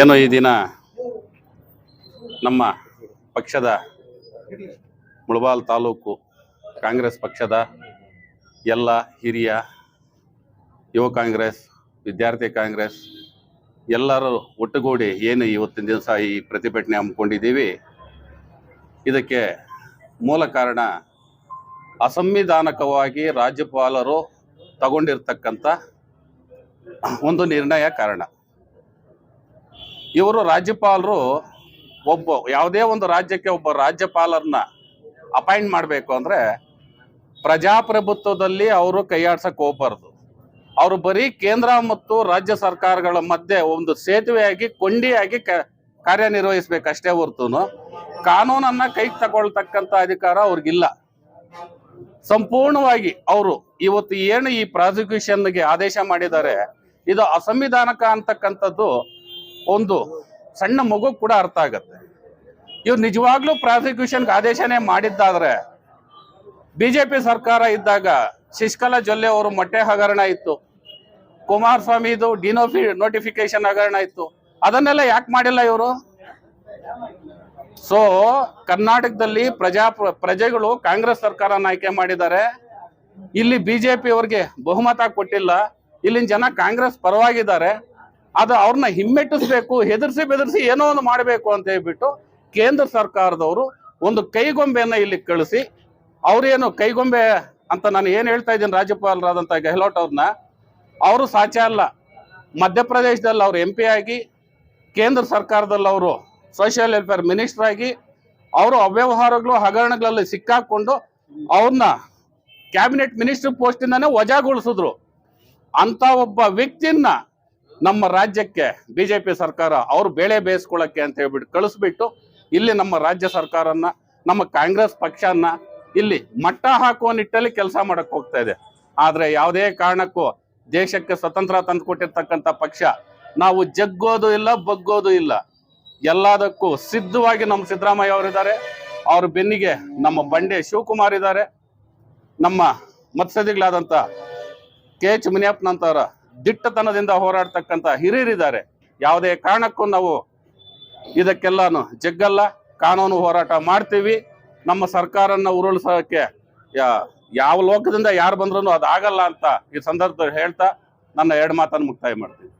ಏನು ಈ ದಿನ ನಮ್ಮ ಪಕ್ಷದ ಮುಳಬಾಲ್ ತಾಲೂಕು ಕಾಂಗ್ರೆಸ್ ಪಕ್ಷದ ಎಲ್ಲ ಹಿರಿಯ ಯುವ ಕಾಂಗ್ರೆಸ್, ವಿದ್ಯಾರ್ಥಿ ಕಾಂಗ್ರೆಸ್ ಎಲ್ಲರೂ ಒಟ್ಟುಗೂಡಿ ಏನು ಇವತ್ತಿನ ದಿವಸ ಈ ಪ್ರತಿಭಟನೆ ಹಮ್ಮಿಕೊಂಡಿದ್ದೀವಿ, ಇದಕ್ಕೆ ಮೂಲ ಕಾರಣ ಅಸಂವಿಧಾನಕವಾಗಿ ರಾಜ್ಯಪಾಲರು ತಗೊಂಡಿರ್ತಕ್ಕಂಥ ಒಂದು ನಿರ್ಣಯ ಕಾರಣ. ಇವರು ರಾಜ್ಯಪಾಲರು ಒಬ್ಬ, ಯಾವುದೇ ಒಂದು ರಾಜ್ಯಕ್ಕೆ ಒಬ್ಬ ರಾಜ್ಯಪಾಲರನ್ನ ಅಪಾಯಿಂಟ್ ಮಾಡಬೇಕು ಅಂದರೆ ಪ್ರಜಾಪ್ರಭುತ್ವದಲ್ಲಿ ಅವರು ಕೈಯಾಡ್ಸಕ್ಕೆ ಹೋಗ್ಬಾರ್ದು. ಅವರು ಬರೀ ಕೇಂದ್ರ ಮತ್ತು ರಾಜ್ಯ ಸರ್ಕಾರಗಳ ಮಧ್ಯೆ ಒಂದು ಸೇತುವೆಯಾಗಿ, ಕೊಂಡಿಯಾಗಿ ಕ, ಕಾರ್ಯನಿರ್ವಹಿಸ್ಬೇಕಷ್ಟೇ ಹೊರತು ಕಾನೂನನ್ನ ಕೈಗೆ ತಗೊಳ್ತಕ್ಕಂಥ ಅಧಿಕಾರ ಅವ್ರಿಗಿಲ್ಲ. ಸಂಪೂರ್ಣವಾಗಿ ಅವರು ಇವತ್ತು ಏನು ಈ ಪ್ರಾಸಿಕ್ಯೂಷನ್ಗೆ ಆದೇಶ ಮಾಡಿದ್ದಾರೆ, ಇದು ಅಸಂವಿಧಾನಕ ಅಂತಕ್ಕಂಥದ್ದು ಒಂದು ಸಣ್ಣ ಮಗು ಕೂಡ ಅರ್ಥ ಆಗತ್ತೆ. ಇವ್ರು ನಿಜವಾಗ್ಲೂ ಪ್ರಾಸಿಕ್ಯೂಷನ್ಗೆ ಆದೇಶನೇ ಮಾಡಿದ್ದಾದ್ರೆ ಬಿಜೆಪಿ ಸರ್ಕಾರ ಇದ್ದಾಗ ಶಶಿಕಲಾ ಜೊಲ್ಲೆ ಅವರು ಮೊಟ್ಟೆ ಹಗರಣ ಇತ್ತು. ಕುಮಾರಸ್ವಾಮಿದು ಡಿನೋಫಿ ನೋಟಿಫಿಕೇಶನ್ ಹಗರಣ ಇತ್ತು. ಅದನ್ನೆಲ್ಲ ಯಾಕೆ ಮಾಡಿಲ್ಲ ಇವರು? ಸೊ ಕರ್ನಾಟಕದಲ್ಲಿ ಪ್ರಜಾ ಪ್ರಜೆಗಳು ಕಾಂಗ್ರೆಸ್ ಸರ್ಕಾರನ ಆಯ್ಕೆ ಮಾಡಿದ್ದಾರೆ. ಇಲ್ಲಿ ಬಿಜೆಪಿ ಅವ್ರಿಗೆ ಬಹುಮತ ಕೊಟ್ಟಿಲ್ಲ. ಇಲ್ಲಿನ ಜನ ಕಾಂಗ್ರೆಸ್ ಪರವಾಗಿದ್ದಾರೆ. ಅದು ಅವ್ರನ್ನ ಹಿಮ್ಮೆಟ್ಟಿಸ್ಬೇಕು, ಹೆದರ್ಸಿ ಬೆದರ್ಸಿ ಏನೋ ಒಂದು ಮಾಡಬೇಕು ಅಂತ ಹೇಳ್ಬಿಟ್ಟು ಕೇಂದ್ರ ಸರ್ಕಾರದವರು ಒಂದು ಕೈಗೊಂಬೆಯನ್ನ ಇಲ್ಲಿ ಕಳಿಸಿ, ಅವ್ರೇನು ಕೈಗೊಂಬೆ ಅಂತ ನಾನು ಏನು ಹೇಳ್ತಾ ಇದ್ದೀನಿ ರಾಜ್ಯಪಾಲರಾದಂಥ ಗೆಹ್ಲೋಟ್ ಅವ್ರನ್ನ, ಅವರು ಸಾಚೆ ಅಲ್ಲ. ಮಧ್ಯಪ್ರದೇಶದಲ್ಲಿ ಅವ್ರು ಎಂ ಪಿ ಆಗಿ, ಕೇಂದ್ರ ಸರ್ಕಾರದಲ್ಲಿ ಅವರು ಸೋಷಿಯಲ್ ವೆಲ್ಫೇರ್ ಮಿನಿಸ್ಟರ್ ಆಗಿ, ಅವರು ಅವ್ಯವಹಾರಗಳು, ಹಗರಣಗಳಲ್ಲಿ ಸಿಕ್ಕಾಕೊಂಡು ಅವ್ರನ್ನ ಕ್ಯಾಬಿನೆಟ್ ಮಿನಿಸ್ಟರ್ ಪೋಸ್ಟಿಂದಾನೇ ವಜಾಗೊಳಿಸಿದ್ರು. ಅಂತ ಒಬ್ಬ ವ್ಯಕ್ತಿಯನ್ನ ನಮ್ಮ ರಾಜ್ಯಕ್ಕೆ ಬಿಜೆಪಿ ಸರ್ಕಾರ ಅವ್ರು ಬೇಳೆ ಬೇಯಿಸ್ಕೊಳ್ಳೋಕ್ಕೆ ಅಂತ ಹೇಳ್ಬಿಟ್ಟು ಕಳಿಸ್ಬಿಟ್ಟು ಇಲ್ಲಿ ನಮ್ಮ ರಾಜ್ಯ ಸರ್ಕಾರನ ನಮ್ಮ ಕಾಂಗ್ರೆಸ್ ಪಕ್ಷನ ಇಲ್ಲಿ ಮಟ್ಟ ಹಾಕುವ ನಿಟ್ಟಲ್ಲಿ ಕೆಲಸ ಮಾಡಕ್ ಹೋಗ್ತಾ ಇದೆ. ಆದ್ರೆ ಯಾವುದೇ ಕಾರಣಕ್ಕೂ ದೇಶಕ್ಕೆ ಸ್ವತಂತ್ರ ತಂದುಕೊಟ್ಟಿರ್ತಕ್ಕಂಥ ಪಕ್ಷ ನಾವು ಜಗ್ಗೋದು ಇಲ್ಲ, ಬಗ್ಗೋದು ಇಲ್ಲ. ಎಲ್ಲದಕ್ಕೂ ಸಿದ್ಧವಾಗಿ ನಮ್ಮ ಸಿದ್ದರಾಮಯ್ಯ ಅವರಿದ್ದಾರೆ. ಅವ್ರ ಬೆನ್ನಿಗೆ ನಮ್ಮ ಬಂಡೆ ಶಿವಕುಮಾರ್ ಇದ್ದಾರೆ. ನಮ್ಮ ಮತ್ಸದಿಗಳಾದಂಥ ಕೆ ಎಚ್ ಮುನಿಯಪ್ಪನಂತವರ ದಿಟ್ಟತನದಿಂದ ಹೋರಾಡ್ತಕ್ಕಂಥ ಹಿರಿಯರಿದ್ದಾರೆ. ಯಾವುದೇ ಕಾರಣಕ್ಕೂ ನಾವು ಇದಕ್ಕೆಲ್ಲಾನು ಜಗ್ಗಲ್ಲ. ಕಾನೂನು ಹೋರಾಟ ಮಾಡ್ತೀವಿ. ನಮ್ಮ ಸರ್ಕಾರನ ಉರುಳಿಸೋಕೆ ಯಾವ ಲೋಕದಿಂದ ಯಾರು ಬಂದ್ರೂ ಅದು ಆಗಲ್ಲ ಅಂತ ಈ ಸಂದರ್ಭದಲ್ಲಿ ಹೇಳ್ತಾ ನನ್ನ ಎರಡು ಮಾತನ್ನು ಮುಕ್ತಾಯ ಮಾಡ್ತೀನಿ.